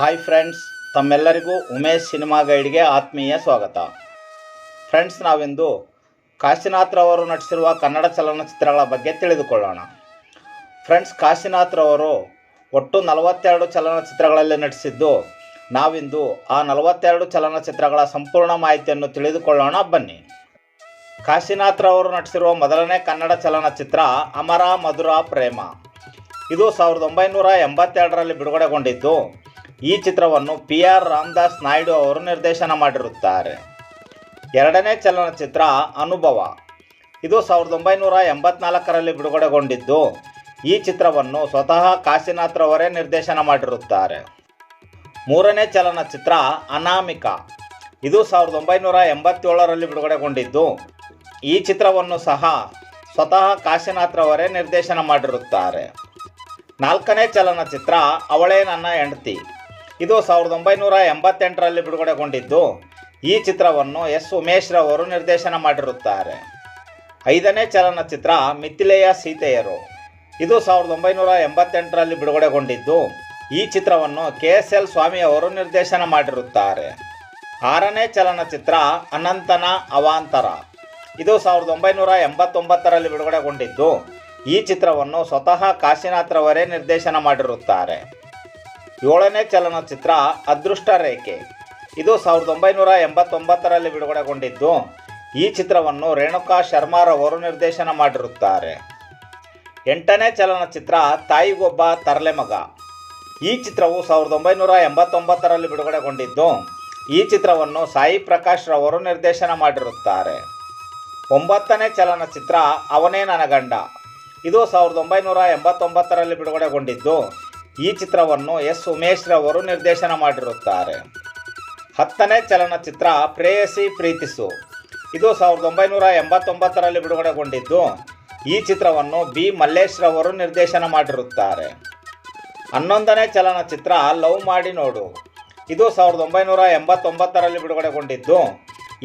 Hi friends ತಮ್ಮೆಲ್ಲರಿಗೂ Umesh cinema ಗೈಡ್ಗೆ ಆತ್ಮೀಯ ಸ್ವಾಗತ. ಫ್ರೆಂಡ್ಸ್ ನಾವಿಂದು ಕಾಶಿನಾಥ್ರವರು ನಟಿಸಿರುವ ಕನ್ನಡ ಚಲನಚಿತ್ರಗಳ ಬಗ್ಗೆ ತಿಳಿದುಕೊಳ್ಳೋಣ. ಫ್ರೆಂಡ್ಸ್ ಕಾಶಿನಾಥ್ರವರು ಒಟ್ಟು ನಲವತ್ತೆರಡು ಚಲನಚಿತ್ರಗಳಲ್ಲಿ ನಟಿಸಿದ್ದು, ನಾವಿಂದು ಆ ನಲವತ್ತೆರಡು ಚಲನಚಿತ್ರಗಳ ಸಂಪೂರ್ಣ ಮಾಹಿತಿಯನ್ನು ತಿಳಿದುಕೊಳ್ಳೋಣ, ಬನ್ನಿ. ಕಾಶಿನಾಥ್ರವರು ನಟಿಸಿರುವ ಮೊದಲನೇ ಕನ್ನಡ ಚಲನಚಿತ್ರ ಅಮರ ಮಧುರ ಪ್ರೇಮ. ಇದು ಸಾವಿರದ ಒಂಬೈನೂರ ಎಂಬತ್ತೆರಡರಲ್ಲಿ ಬಿಡುಗಡೆಗೊಂಡಿದ್ದು ಈ ಚಿತ್ರವನ್ನು ಪಿ ಆರ್ ರಾಮದಾಸ್ ನಾಯ್ಡು ಅವರು ನಿರ್ದೇಶನ ಮಾಡಿರುತ್ತಾರೆ. ಎರಡನೇ ಚಲನಚಿತ್ರ ಅನುಭವ. ಇದು ಸಾವಿರದ ಒಂಬೈನೂರ ಎಂಬತ್ನಾಲ್ಕರಲ್ಲಿ ಬಿಡುಗಡೆಗೊಂಡಿದ್ದು, ಈ ಚಿತ್ರವನ್ನು ಸ್ವತಃ ಕಾಶಿನಾಥ್ರವರೇ ನಿರ್ದೇಶನ ಮಾಡಿರುತ್ತಾರೆ. ಮೂರನೇ ಚಲನಚಿತ್ರ ಅನಾಮಿಕ. ಇದು ಸಾವಿರದ ಒಂಬೈನೂರ ಎಂಬತ್ತೇಳರಲ್ಲಿ ಬಿಡುಗಡೆಗೊಂಡಿದ್ದು, ಈ ಚಿತ್ರವನ್ನು ಸಹ ಸ್ವತಃ ಕಾಶಿನಾಥ್ರವರೇ ನಿರ್ದೇಶನ ಮಾಡಿರುತ್ತಾರೆ. ನಾಲ್ಕನೇ ಚಲನಚಿತ್ರ ಅವಳೇ ನನ್ನ ಹೆಂಡತಿ. ಇದು ಸಾವಿರದ ಒಂಬೈನೂರ ಎಂಬತ್ತೆಂಟರಲ್ಲಿ ಬಿಡುಗಡೆಗೊಂಡಿದ್ದು. ಈ ಚಿತ್ರವನ್ನು ಎಸ್. ಉಮೇಶ್ರವರು ನಿರ್ದೇಶನ ಮಾಡಿರುತ್ತಾರೆ. ಐದನೇ ಚಲನಚಿತ್ರ ಮಿಥಿಲೆಯ ಸೀತೆಯರು. ಇದು ಸಾವಿರದ ಒಂಬೈನೂರ ಎಂಬತ್ತೆಂಟರಲ್ಲಿ ಬಿಡುಗಡೆಗೊಂಡಿದ್ದು. ಈ ಚಿತ್ರವನ್ನು ಕೆ ಎಸ್ ಎಲ್ ಸ್ವಾಮಿಯವರು ನಿರ್ದೇಶನ ಮಾಡಿರುತ್ತಾರೆ. ಆರನೇ ಚಲನಚಿತ್ರ ಅನಂತನ ಅವಾಂತರ. ಇದು ಸಾವಿರದ ಒಂಬೈನೂರ ಎಂಬತ್ತೊಂಬತ್ತರಲ್ಲಿ ಬಿಡುಗಡೆಗೊಂಡಿದ್ದು. ಈ ಚಿತ್ರವನ್ನು ಸ್ವತಃ ಕಾಶಿನಾಥ್ರವರೇ ನಿರ್ದೇಶನ ಮಾಡಿರುತ್ತಾರೆ. ಏಳನೇ ಚಲನಚಿತ್ರ ಅದೃಷ್ಟ ರೇಖೆ. ಇದು ಸಾವಿರದ ಒಂಬೈನೂರ ಎಂಬತ್ತೊಂಬತ್ತರಲ್ಲಿ ಬಿಡುಗಡೆಗೊಂಡಿದ್ದು. ಈ ಚಿತ್ರವನ್ನು ರೇಣುಕಾ ಶರ್ಮಾರವರು ನಿರ್ದೇಶನ ಮಾಡಿರುತ್ತಾರೆ. ಎಂಟನೇ ಚಲನಚಿತ್ರ ತಾಯಿಗೊಬ್ಬ ತರಲೆಮಗ ಈ ಚಿತ್ರವು ಸಾವಿರದ ಒಂಬೈನೂರ ಎಂಬತ್ತೊಂಬತ್ತರಲ್ಲಿ ಬಿಡುಗಡೆಗೊಂಡಿದ್ದು. ಈ ಚಿತ್ರವನ್ನು ಸಾಯಿ ಪ್ರಕಾಶ್ ರವರು ನಿರ್ದೇಶನ ಮಾಡಿರುತ್ತಾರೆ. ಒಂಬತ್ತನೇ ಚಲನಚಿತ್ರ ಅವನೇ ನನಗಂಡ ಗಂಡ. ಇದು ಸಾವಿರದ ಒಂಬೈನೂರ ಎಂಬತ್ತೊಂಬತ್ತರಲ್ಲಿ ಬಿಡುಗಡೆಗೊಂಡಿದ್ದು. ಈ ಚಿತ್ರವನ್ನು ಎಸ್ ಉಮೇಶ್ ರವರು ನಿರ್ದೇಶನ ಮಾಡಿರುತ್ತಾರೆ. ಹತ್ತನೇ ಚಲನಚಿತ್ರ ಪ್ರೇಯಸಿ ಪ್ರೀತಿಸು. ಇದು ಸಾವಿರದ ಒಂಬೈನೂರ ಎಂಬತ್ತೊಂಬತ್ತರಲ್ಲಿ ಬಿಡುಗಡೆಗೊಂಡಿದ್ದು, ಈ ಚಿತ್ರವನ್ನು ಬಿ. ಮಲ್ಲೇಶ್ ರವರು ನಿರ್ದೇಶನ ಮಾಡಿರುತ್ತಾರೆ. ಹನ್ನೊಂದನೇ ಚಲನಚಿತ್ರ ಲವ್ ಮಾಡಿ ನೋಡು. ಇದು ಸಾವಿರದ ಒಂಬೈನೂರ ಎಂಬತ್ತೊಂಬತ್ತರಲ್ಲಿ ಬಿಡುಗಡೆಗೊಂಡಿದ್ದು,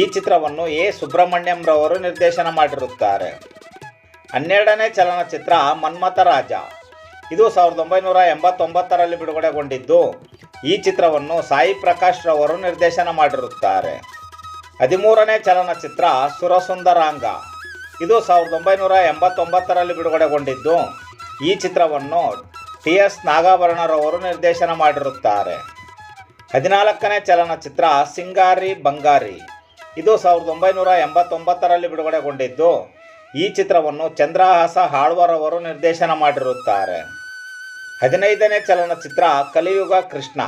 ಈ ಚಿತ್ರವನ್ನು ಎ. ಸುಬ್ರಹ್ಮಣ್ಯಂ ರವರು ನಿರ್ದೇಶನ ಮಾಡಿರುತ್ತಾರೆ. ಹನ್ನೆರಡನೇ ಚಲನಚಿತ್ರ ಮನ್ಮಥ ರಾಜ ಇದು ಸಾವಿರದ ಒಂಬೈನೂರ ಎಂಬತ್ತೊಂಬತ್ತರಲ್ಲಿ ಬಿಡುಗಡೆಗೊಂಡಿದ್ದು. ಈ ಚಿತ್ರವನ್ನು ಸಾಯಿ ಪ್ರಕಾಶ್ ರವರು ನಿರ್ದೇಶನ ಮಾಡಿರುತ್ತಾರೆ. ಹದಿಮೂರನೇ ಚಲನಚಿತ್ರ ಸುರಸುಂದರಾಂಗ. ಇದು ಸಾವಿರದ ಒಂಬೈನೂರ ಎಂಬತ್ತೊಂಬತ್ತರಲ್ಲಿ ಬಿಡುಗಡೆಗೊಂಡಿದ್ದು. ಈ ಚಿತ್ರವನ್ನು ಟಿ ಎಸ್ ನಾಗಾಭರಣರವರು ನಿರ್ದೇಶನ ಮಾಡಿರುತ್ತಾರೆ. ಹದಿನಾಲ್ಕನೇ ಚಲನಚಿತ್ರ ಸಿಂಗಾರಿ ಬಂಗಾರಿ. ಇದು ಸಾವಿರದ ಒಂಬೈನೂರ ಎಂಬತ್ತೊಂಬತ್ತರಲ್ಲಿ ಬಿಡುಗಡೆಗೊಂಡಿದ್ದು. ಈ ಚಿತ್ರವನ್ನು ಚಂದ್ರಹಾಸ ಹಾಳ್ವರವರು ನಿರ್ದೇಶನ ಮಾಡಿರುತ್ತಾರೆ. ಹದಿನೈದನೇ ಚಲನಚಿತ್ರ ಕಲಿಯುಗ ಕೃಷ್ಣ.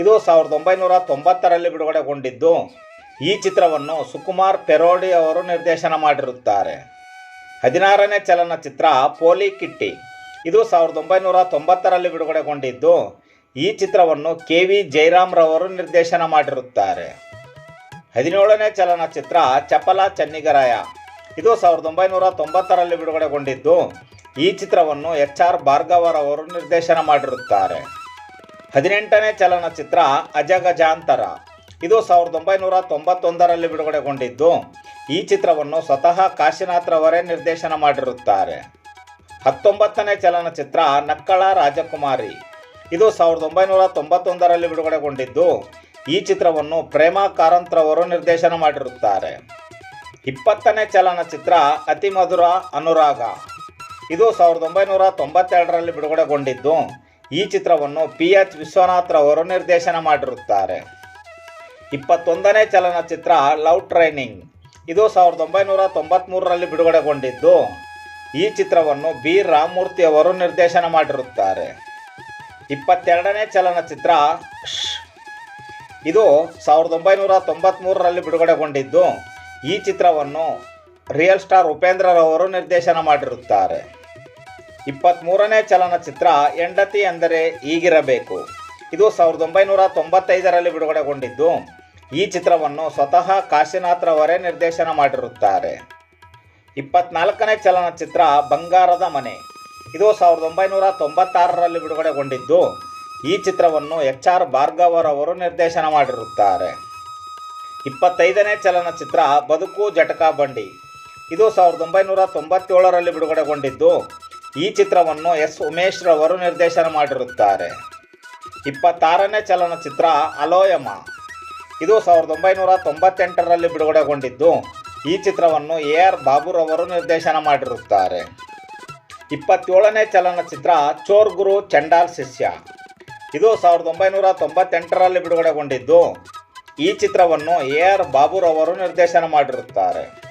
ಇದು ಸಾವಿರದ ಒಂಬೈನೂರ ತೊಂಬತ್ತರಲ್ಲಿ ಬಿಡುಗಡೆಗೊಂಡಿದ್ದು. ಈ ಚಿತ್ರವನ್ನು ಸುಕುಮಾರ್ ಪೆರೋಡಿ ಅವರು ನಿರ್ದೇಶನ ಮಾಡಿರುತ್ತಾರೆ. ಹದಿನಾರನೇ ಚಲನಚಿತ್ರ ಪೋಲಿ ಕಿಟ್ಟಿ. ಇದು ಸಾವಿರದ ಒಂಬೈನೂರ ತೊಂಬತ್ತರಲ್ಲಿ ಬಿಡುಗಡೆಗೊಂಡಿದ್ದು. ಈ ಚಿತ್ರವನ್ನು ಕೆ ವಿ ಜಯರಾಮ್ರವರು ನಿರ್ದೇಶನ ಮಾಡಿರುತ್ತಾರೆ. ಹದಿನೇಳನೇ ಚಲನಚಿತ್ರ ಚಪಲ ಚನ್ನಿಗರಾಯ. ಇದು ಸಾವಿರದ ಒಂಬೈನೂರ ತೊಂಬತ್ತರಲ್ಲಿ ಬಿಡುಗಡೆಗೊಂಡಿದ್ದು. ಈ ಚಿತ್ರವನ್ನು ಎಚ್ ಆರ್ ಭಾರ್ಗವರವರು ನಿರ್ದೇಶನ ಮಾಡಿರುತ್ತಾರೆ. ಹದಿನೆಂಟನೇ ಚಲನಚಿತ್ರ ಅಜಗಜಾಂತರ. ಇದು ಸಾವಿರದ ಒಂಬೈನೂರ ತೊಂಬತ್ತೊಂದರಲ್ಲಿ ಬಿಡುಗಡೆಗೊಂಡಿದ್ದು, ಈ ಚಿತ್ರವನ್ನು ಸ್ವತಃ ಕಾಶಿನಾಥ್ರವರೇ ನಿರ್ದೇಶನ ಮಾಡಿರುತ್ತಾರೆ. ಹತ್ತೊಂಬತ್ತನೇ ಚಲನಚಿತ್ರ ನಕ್ಕಳ ರಾಜಕುಮಾರಿ. ಇದು ಸಾವಿರದ ಒಂಬೈನೂರ ತೊಂಬತ್ತೊಂದರಲ್ಲಿ ಬಿಡುಗಡೆಗೊಂಡಿದ್ದು, ಈ ಚಿತ್ರವನ್ನು ಪ್ರೇಮ ಕಾರಂತ್ರವರು ನಿರ್ದೇಶನ ಮಾಡಿರುತ್ತಾರೆ. ಇಪ್ಪತ್ತನೇ ಚಲನಚಿತ್ರ ಅತಿ ಮಧುರ ಅನುರಾಗ. ಇದು ಸಾವಿರದ ಒಂಬೈನೂರ ತೊಂಬತ್ತೆರಡರಲ್ಲಿ ಬಿಡುಗಡೆಗೊಂಡಿದ್ದು. ಈ ಚಿತ್ರವನ್ನು ಪಿ ಎಚ್ ವಿಶ್ವನಾಥ್ರವರು ನಿರ್ದೇಶನ ಮಾಡಿರುತ್ತಾರೆ. ಇಪ್ಪತ್ತೊಂದನೇ ಚಲನಚಿತ್ರ ಲವ್ ಟ್ರೈನಿಂಗ್. ಇದು ಸಾವಿರದ ಒಂಬೈನೂರ ತೊಂಬತ್ಮೂರರಲ್ಲಿ ಬಿಡುಗಡೆಗೊಂಡಿದ್ದು. ಈ ಚಿತ್ರವನ್ನು ಬಿ. ರಾಮಮೂರ್ತಿ ಅವರು ನಿರ್ದೇಶನ ಮಾಡಿರುತ್ತಾರೆ. ಇಪ್ಪತ್ತೆರಡನೇ ಚಲನಚಿತ್ರ. ಇದು ಸಾವಿರದ ಒಂಬೈನೂರ ತೊಂಬತ್ಮೂರರಲ್ಲಿ ಬಿಡುಗಡೆಗೊಂಡಿದ್ದು. ಈ ಚಿತ್ರವನ್ನು ರಿಯಲ್ ಸ್ಟಾರ್ ಉಪೇಂದ್ರರವರು ನಿರ್ದೇಶನ ಮಾಡಿರುತ್ತಾರೆ. ಇಪ್ಪತ್ತ್ಮೂರನೇ ಚಲನಚಿತ್ರ ಹೆಂಡತಿ ಎಂದರೆ ಈಗಿರಬೇಕು. ಇದು ಸಾವಿರದ ಒಂಬೈನೂರ ತೊಂಬತ್ತೈದರಲ್ಲಿ ಬಿಡುಗಡೆಗೊಂಡಿದ್ದು. ಈ ಚಿತ್ರವನ್ನು ಸ್ವತಃ ಕಾಶಿನಾಥ್ರವರೇ ನಿರ್ದೇಶನ ಮಾಡಿರುತ್ತಾರೆ. ಇಪ್ಪತ್ನಾಲ್ಕನೇ ಚಲನಚಿತ್ರ ಬಂಗಾರದ ಮನೆ. ಇದು ಸಾವಿರದ ಒಂಬೈನೂರ ತೊಂಬತ್ತಾರರಲ್ಲಿ ಬಿಡುಗಡೆಗೊಂಡಿದ್ದು. ಈ ಚಿತ್ರವನ್ನು ಎಚ್ ಆರ್ ಭಾರ್ಗವರವರು ನಿರ್ದೇಶನ ಮಾಡಿರುತ್ತಾರೆ. ಇಪ್ಪತ್ತೈದನೇ ಚಲನಚಿತ್ರ ಬದುಕು ಜಟಕಾ ಬಂಡಿ. ಇದು ಸಾವಿರದ ಒಂಬೈನೂರ ತೊಂಬತ್ತೇಳರಲ್ಲಿ ಬಿಡುಗಡೆಗೊಂಡಿದ್ದು. ಈ ಚಿತ್ರವನ್ನು ಎಸ್. ಉಮೇಶ್ ರವರು ನಿರ್ದೇಶನ ಮಾಡಿರುತ್ತಾರೆ. ಇಪ್ಪತ್ತಾರನೇ ಚಲನಚಿತ್ರ ಅಲೋಯಮ. ಇದು ಸಾವಿರದ ಒಂಬೈನೂರ ತೊಂಬತ್ತೆಂಟರಲ್ಲಿ ಬಿಡುಗಡೆಗೊಂಡಿದ್ದು, ಈ ಚಿತ್ರವನ್ನು ಎ. ಆರ್. ಬಾಬುರವರು ನಿರ್ದೇಶನ ಮಾಡಿರುತ್ತಾರೆ. ಇಪ್ಪತ್ತೇಳನೇ ಚಲನಚಿತ್ರ ಚೋರ್ ಗುರು ಚಂಡಾಲ್ ಶಿಷ್ಯ. ಇದು ಸಾವಿರದ ಒಂಬೈನೂರ ತೊಂಬತ್ತೆಂಟರಲ್ಲಿ ಬಿಡುಗಡೆಗೊಂಡಿದ್ದು, ಈ ಚಿತ್ರವನ್ನು ಎ. ಆರ್. ಬಾಬುರವರು ನಿರ್ದೇಶನ ಮಾಡಿರುತ್ತಾರೆ.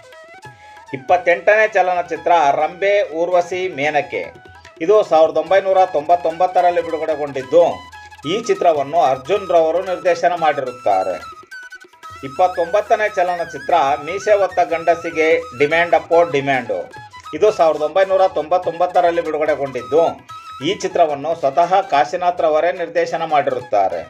ಇಪ್ಪತ್ತೆಂಟನೇ ಚಲನಚಿತ್ರ ರಂಬೆ ಊರ್ವಶಿ ಮೇನಕೆ. ಇದು ಸಾವಿರದ ಒಂಬೈನೂರ ತೊಂಬತ್ತೊಂಬತ್ತರಲ್ಲಿ ಬಿಡುಗಡೆಗೊಂಡಿದ್ದು. ಈ ಚಿತ್ರವನ್ನು ಅರ್ಜುನ್ ರವರು ನಿರ್ದೇಶನ ಮಾಡಿರುತ್ತಾರೆ. ಇಪ್ಪತ್ತೊಂಬತ್ತನೇ ಚಲನಚಿತ್ರ ಮೀಸೆ ಹೊತ್ತ ಗಂಡಸಿಗೆ ಡಿಮ್ಯಾಂಡ್ ಅಪ್ಪೋ ಡಿಮ್ಯಾಂಡು. ಇದು ಸಾವಿರದ ಒಂಬೈನೂರ ತೊಂಬತ್ತೊಂಬತ್ತರಲ್ಲಿ ಬಿಡುಗಡೆಗೊಂಡಿದ್ದು. ಈ ಚಿತ್ರವನ್ನು ಸ್ವತಃ ಕಾಶಿನಾಥ್ ರವರೇ ನಿರ್ದೇಶನ ಮಾಡಿರುತ್ತಾರೆ.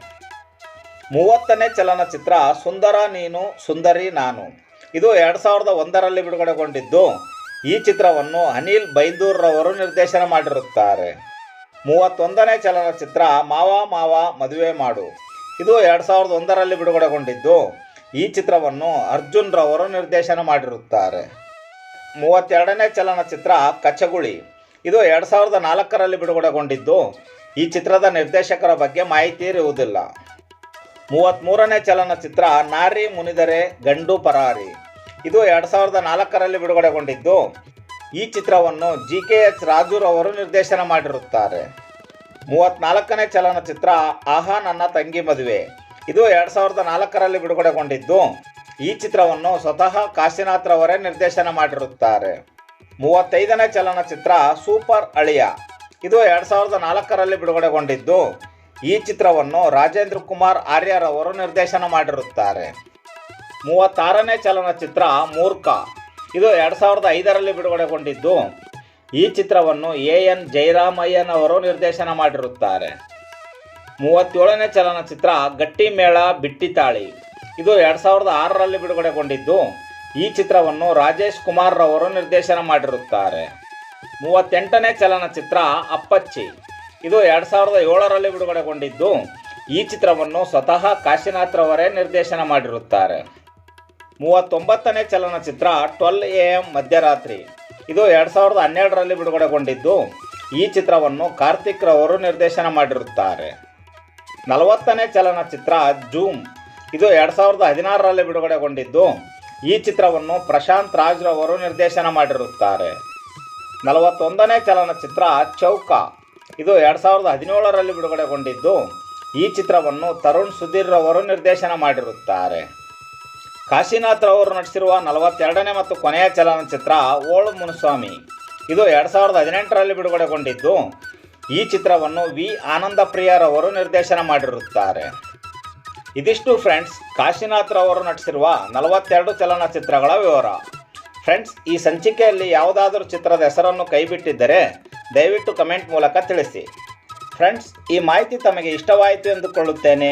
ಮೂವತ್ತನೇ ಚಲನಚಿತ್ರ ಸುಂದರ ನೀನು ಸುಂದರಿ ನಾನು. ಇದು ಎರಡು ಸಾವಿರದ ಒಂದರಲ್ಲಿ ಬಿಡುಗಡೆಗೊಂಡಿದ್ದು. ಈ ಚಿತ್ರವನ್ನು ಅನಿಲ್ ಬೈಂದೂರ್ ರವರು ನಿರ್ದೇಶನ ಮಾಡಿರುತ್ತಾರೆ. ಮೂವತ್ತೊಂದನೇ ಚಲನಚಿತ್ರ ಮಾವ ಮಾವ ಮದುವೆ ಮಾಡು. ಇದು ಎರಡು ಸಾವಿರದ ಒಂದರಲ್ಲಿ ಬಿಡುಗಡೆಗೊಂಡಿದ್ದು. ಈ ಚಿತ್ರವನ್ನು ಅರ್ಜುನ್ ರವರು ನಿರ್ದೇಶನ ಮಾಡಿರುತ್ತಾರೆ. ಮೂವತ್ತೆರಡನೇ ಚಲನಚಿತ್ರ ಕಚಗುಳಿ. ಇದು ಎರಡು ಸಾವಿರದ ನಾಲ್ಕರಲ್ಲಿ ಬಿಡುಗಡೆಗೊಂಡಿದ್ದು. ಈ ಚಿತ್ರದ ನಿರ್ದೇಶಕರ ಬಗ್ಗೆ ಮಾಹಿತಿ ಇರುವುದಿಲ್ಲ. ಮೂವತ್ತ್ಮೂರನೇ ಚಲನಚಿತ್ರ ನಾರಿ ಮುನಿದರೆ ಗಂಡು ಪರಾರಿ. ಇದು ಎರಡು ಸಾವಿರದ ನಾಲ್ಕರಲ್ಲಿ ಬಿಡುಗಡೆಗೊಂಡಿದ್ದು. ಈ ಚಿತ್ರವನ್ನು ಜಿ ಕೆ ಎಚ್ ರಾಜುರವರು ನಿರ್ದೇಶನ ಮಾಡಿರುತ್ತಾರೆ. ಮೂವತ್ನಾಲ್ಕನೇ ಚಲನಚಿತ್ರ ಆಹಾ ನನ್ನ ತಂಗಿ ಮದುವೆ. ಇದು ಎರಡು ಸಾವಿರದ ನಾಲ್ಕರಲ್ಲಿ ಬಿಡುಗಡೆಗೊಂಡಿದ್ದು. ಈ ಚಿತ್ರವನ್ನು ಸ್ವತಃ ಕಾಶಿನಾಥ್ ರವರೇ ನಿರ್ದೇಶನ ಮಾಡಿರುತ್ತಾರೆ. ಮೂವತ್ತೈದನೇ ಚಲನಚಿತ್ರ ಸೂಪರ್ ಅಳಿಯ. ಇದು ಎರಡು ಸಾವಿರದ ನಾಲ್ಕರಲ್ಲಿ ಬಿಡುಗಡೆಗೊಂಡಿದ್ದು. ಈ ಚಿತ್ರವನ್ನು ರಾಜೇಂದ್ರ ಕುಮಾರ್ ಆರ್ಯರವರು ನಿರ್ದೇಶನ ಮಾಡಿರುತ್ತಾರೆ. ಮೂವತ್ತಾರನೇ ಚಲನಚಿತ್ರ ಮೂರ್ಖ. ಇದು ಎರಡು ಸಾವಿರದ ಐದರಲ್ಲಿ ಬಿಡುಗಡೆಗೊಂಡಿದ್ದು. ಈ ಚಿತ್ರವನ್ನು ಎ ಎನ್ ಜಯರಾಮಯ್ಯನವರು ನಿರ್ದೇಶನ ಮಾಡಿರುತ್ತಾರೆ. ಮೂವತ್ತೇಳನೇ ಚಲನಚಿತ್ರ ಗಟ್ಟಿ ಮೇಳ ಬಿಟ್ಟಿತಾಳಿ ಇದು ಎರಡು ಸಾವಿರದ ಆರರಲ್ಲಿ ಬಿಡುಗಡೆಗೊಂಡಿದ್ದು. ಈ ಚಿತ್ರವನ್ನು ರಾಜೇಶ್ ಕುಮಾರ್ ರವರು ನಿರ್ದೇಶನ ಮಾಡಿರುತ್ತಾರೆ. ಮೂವತ್ತೆಂಟನೇ ಚಲನಚಿತ್ರ ಅಪ್ಪಚ್ಚಿ. ಇದು ಎರಡು ಸಾವಿರದ ಏಳರಲ್ಲಿ ಬಿಡುಗಡೆಗೊಂಡಿದ್ದು. ಈ ಚಿತ್ರವನ್ನು ಸ್ವತಃ ಕಾಶಿನಾಥ್ರವರೇ ನಿರ್ದೇಶನ ಮಾಡಿರುತ್ತಾರೆ. ಮೂವತ್ತೊಂಬತ್ತನೇ ಚಲನಚಿತ್ರ ಟ್ವೆಲ್ ಎ ಎಂ ಮಧ್ಯರಾತ್ರಿ. ಇದು ಎರಡು ಸಾವಿರದ ಹನ್ನೆರಡರಲ್ಲಿ ಬಿಡುಗಡೆಗೊಂಡಿದ್ದು. ಈ ಚಿತ್ರವನ್ನು ಕಾರ್ತಿಕ್ ರವರು ನಿರ್ದೇಶನ ಮಾಡಿರುತ್ತಾರೆ. ನಲವತ್ತನೇ ಚಲನಚಿತ್ರ ಜೂಮ್. ಇದು ಎರಡು ಸಾವಿರದ ಹದಿನಾರರಲ್ಲಿ ಬಿಡುಗಡೆಗೊಂಡಿದ್ದು. ಈ ಚಿತ್ರವನ್ನು ಪ್ರಶಾಂತ್ ರಾಜ್ ರವರು ನಿರ್ದೇಶನ ಮಾಡಿರುತ್ತಾರೆ. ನಲವತ್ತೊಂದನೇ ಚಲನಚಿತ್ರ ಚೌಕ. ಇದು ಎರಡು ಸಾವಿರದ ಹದಿನೇಳರಲ್ಲಿ ಬಿಡುಗಡೆಗೊಂಡಿದ್ದು. ಈ ಚಿತ್ರವನ್ನು ತರುಣ್ ಸುಧೀರ್ ರವರು ನಿರ್ದೇಶನ ಮಾಡಿರುತ್ತಾರೆ. ಕಾಶಿನಾಥ್ ಅವರು ನಟಿಸಿರುವ ನಲವತ್ತೆರಡನೇ ಮತ್ತು ಕೊನೆಯ ಚಲನಚಿತ್ರ ಓಳು ಮುನುಸ್ವಾಮಿ. ಇದು ಎರಡು ಸಾವಿರದ ಹದಿನೆಂಟರಲ್ಲಿ ಬಿಡುಗಡೆಗೊಂಡಿದ್ದು, ಈ ಚಿತ್ರವನ್ನು ವಿ. ಆನಂದ ಪ್ರಿಯರವರು ನಿರ್ದೇಶನ ಮಾಡಿರುತ್ತಾರೆ. ಇದಿಷ್ಟು ಫ್ರೆಂಡ್ಸ್, ಕಾಶಿನಾಥ್ ರವರು ನಟಿಸಿರುವ ನಲವತ್ತೆರಡು ಚಲನಚಿತ್ರಗಳ ವಿವರ. ಫ್ರೆಂಡ್ಸ್, ಈ ಸಂಚಿಕೆಯಲ್ಲಿ ಯಾವುದಾದರೂ ಚಿತ್ರದ ಹೆಸರನ್ನು ಕೈಬಿಟ್ಟಿದ್ದರೆ ದಯವಿಟ್ಟು ಕಮೆಂಟ್ ಮೂಲಕ ತಿಳಿಸಿ. ಫ್ರೆಂಡ್ಸ್, ಈ ಮಾಹಿತಿ ತಮಗೆ ಇಷ್ಟವಾಯಿತು ಎಂದುಕೊಳ್ಳುತ್ತೇನೆ.